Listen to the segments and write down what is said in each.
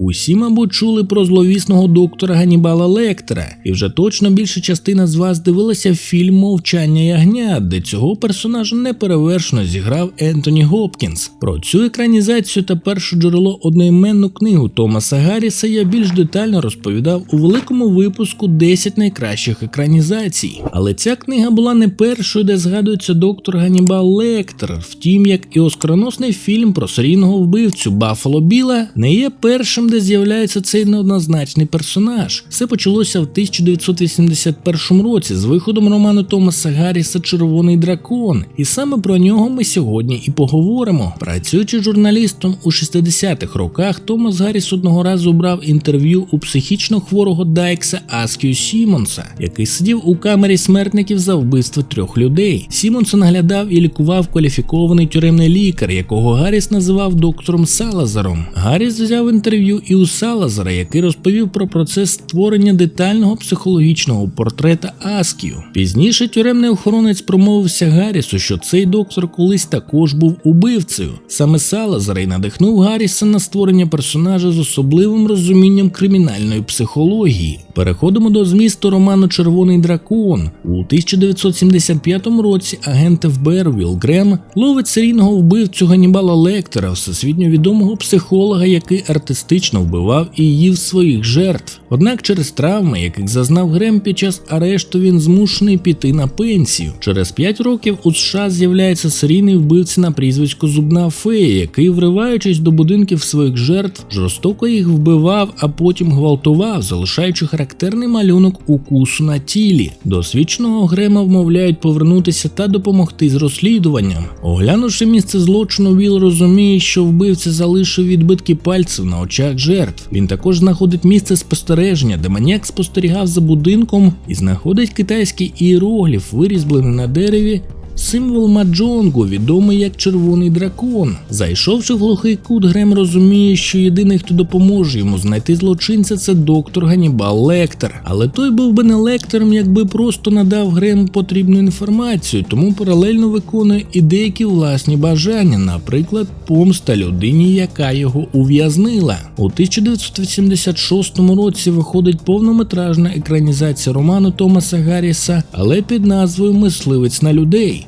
Усі, мабуть, чули про зловісного доктора Ганібала Лектора, і вже точно більша частина з вас дивилася фільм Мовчання ягнят, де цього персонажа неперевершено зіграв Ентоні Гопкінс. Про цю екранізацію та перше джерело одноіменну книгу Томаса Гарріса я більш детально розповідав у великому випуску 10 найкращих екранізацій. Але ця книга була не першою, де згадується доктор Ганібал Лектор. Втім, як і оскароносний фільм про серійного вбивцю Баффало Біла, не є першим, де з'являється цей неоднозначний персонаж. Все почалося в 1981 році з виходом роману Томаса Гарріса Червоний дракон, і саме про нього ми сьогодні і поговоримо. Працюючи журналістом у 60-х роках, Томас Гарріс одного разу брав інтерв'ю у психічно хворого Дайкса Аскію Сімонса, який сидів у камері смертників за вбивство трьох людей. Сімонса наглядав і лікував кваліфікований тюремний лікар, якого Гарріс називав доктором Салазаром. Гарріс взяв інтерв'ю і у Салазара, який розповів про процес створення детального психологічного портрета Аскію. Пізніше тюремний охоронець промовився Гаррісу, що цей доктор колись також був убивцею. Саме Салазар і надихнув Гарріса на створення персонажа з особливим розумінням кримінальної психології. Переходимо до змісту роману Червоний дракон. У 1975 році агент ФБР Вілл Грем ловить серійного вбивцю Ганібала Лектора, всесвітньо відомого психолога, який артистично вбивав і їв своїх жертв. Однак через травми, яких зазнав Грем під час арешту, він змушений піти на пенсію. Через 5 років у США з'являється серійний вбивця на прізвисько Зубна Фея, який, вриваючись до будинків своїх жертв, жорстоко їх вбивав, а потім гвалтував, залишаючи характерний малюнок укусу на тілі. Досвідченого Грема вмовляють повернутися та допомогти з розслідуванням. Оглянувши місце злочину, Віл розуміє, що вбивця залишив відбитки пальців на очах жертв. Він також знаходить місце спостереження, де маніяк спостерігав за будинком і знаходить китайський іерогліф, вирізблений на дереві. Символ Маджонгу, відомий як червоний дракон. Зайшовши в глухий кут, Грем розуміє, що єдиний, хто допоможе йому знайти злочинця, це доктор Ганібал Лектор. Але той був би не лектором, якби просто надав Грему потрібну інформацію, тому паралельно виконує і деякі власні бажання, наприклад, помста людині, яка його ув'язнила. У 1986 році виходить повнометражна екранізація роману Томаса Гарріса, але під назвою Мисливець на людей.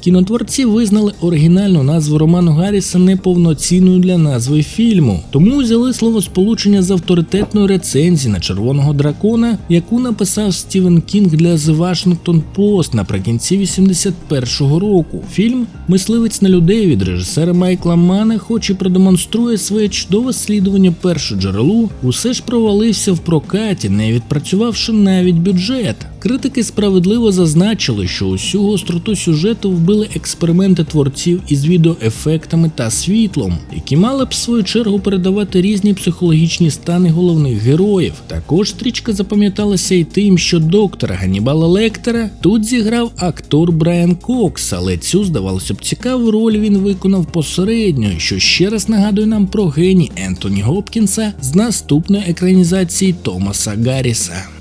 Кінотворці визнали оригінальну назву роману Гарріса неповноцінною для назви фільму, тому взяли словосполучення з авторитетної рецензії на червоного дракона, яку написав Стівен Кінг для The Washington Post наприкінці 81-го року. Фільм Мисливець на людей від режисера Майкла Мана, хоч і продемонструє своє чудове слідування першу джерелу, усе ж провалився в прокаті, не відпрацювавши навіть бюджет. Критики справедливо зазначили, що усю гостроту сюжету вбили експерименти творців із відеоефектами та світлом, які мали б в свою чергу передавати різні психологічні стани головних героїв. Також стрічка запам'яталася й тим, що доктора Ганібала Лектора тут зіграв актор Брайан Кокс, але цю, здавалося б, цікаву роль він виконав посередньо, що ще раз нагадує нам про геній Ентоні Гопкінса з наступної екранізації Томаса Гарріса.